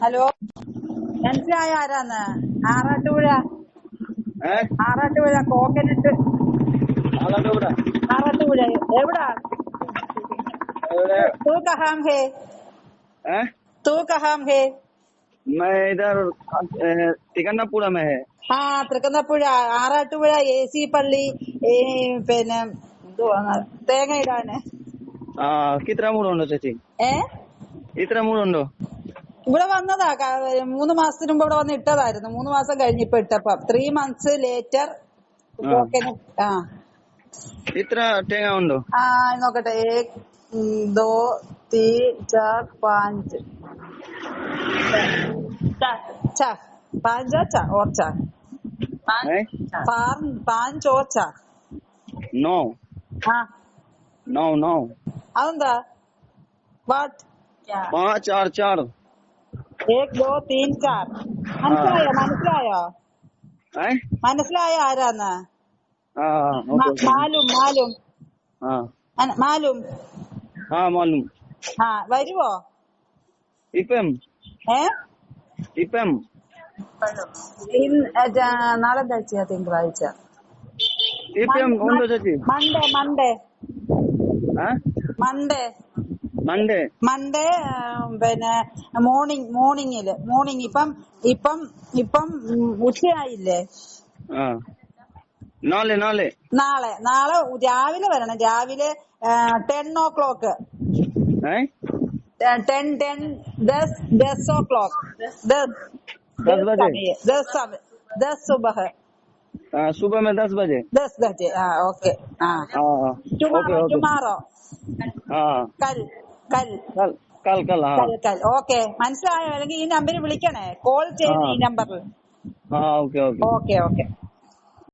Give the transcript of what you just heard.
Hello മനസ്സിലായ ആരാന്ന് ആറാട്ടുപുഴ ഏ ആറാട്ടുപുഴ കോക്കനട്ട് ആളാണ്ട് ഇവിടെ ആറാട്ടുപുഴ എവിടാ ഇവിടെ तू कहाँ है ഏ तू कहाँ है मैं इधर ए, तिकन्नापुरा में है ആ തൃക്കുന്നപ്പുഴ ആറാട്ടുപുഴ എ സി പള്ളി ഈ പിന്നെ എന്തുവാ തേങ്ങ ഇടാന് ആ കിത്ര മൂടുണ്ടോ ചേച്ചി ഏ ഇത്ര മൂടുണ്ടോ ഇവിടെ വന്നതാ മൂന്ന് മാസത്തിന് മുമ്പ് ഇവിടെ വന്ന് ഇട്ടതായിരുന്നു. മൂന്ന് മാസം കഴിഞ്ഞ് ഇപ്പൊ ഇട്ടപ്പം. ത്രീ മന്ത്സ് ലേറ്റർ ആ. ഇത്ര ആ നോക്കട്ടെ. ഏക് ദോ തീ പാഞ്ച്. അതെന്താ? വാട്ട്? പാഞ്ച് ചാർ. एक दो तीन चार മനസ്സിലായോ മനസ്സിലായോ ഏ മനസ്സിലായോ ആരാന്ന് ആ ഓക്കെ മ- ഓക്കെ മാലും മാലും ആ അന- മാലും ആ മാലും ആ വരുവോ ഇപ്പം ഏ ഇപ്പം ഇന്ന് ഏ, ജ- നാളെ എന്താഴ്ചയാ തിങ്കളാഴ്ച ഇപ്പം ഉണ്ടോ ചേച്ചി മൺഡേ മൺഡേ ആ മൺഡേ മൺഡേ മൺഡേ ആ, പിന്നെ മോർണിംഗ് മോർണിംഗില് മോർണിംഗ് ഇപ്പം ഇപ്പം ഇപ്പം ഉം, ഉച്ചയായില്ലേ ആ നാളെ നാളെ നാളെ നാളെ രാവിലെ വരണം രാവിലെ ടെൻ ഓ ക്ലോക്ക് ഏ टेन टेन दस दस ओ क्लॉक दस दस बजे? समय, दस समय दस सुबह आ, सुबह में दस बजे दस बजे हाँ ओके हाँ हाँ हाँ ओके टुमारो ओके टुमारो हाँ कल ഓക്കെ. മനസ്സിലായോ? അല്ലെങ്കിൽ ഈ നമ്പറിൽ വിളിക്കണേ. കോൾ ചെയ്യണേ ഈ നമ്പറിൽ ഓക്കെ ഓക്കെ.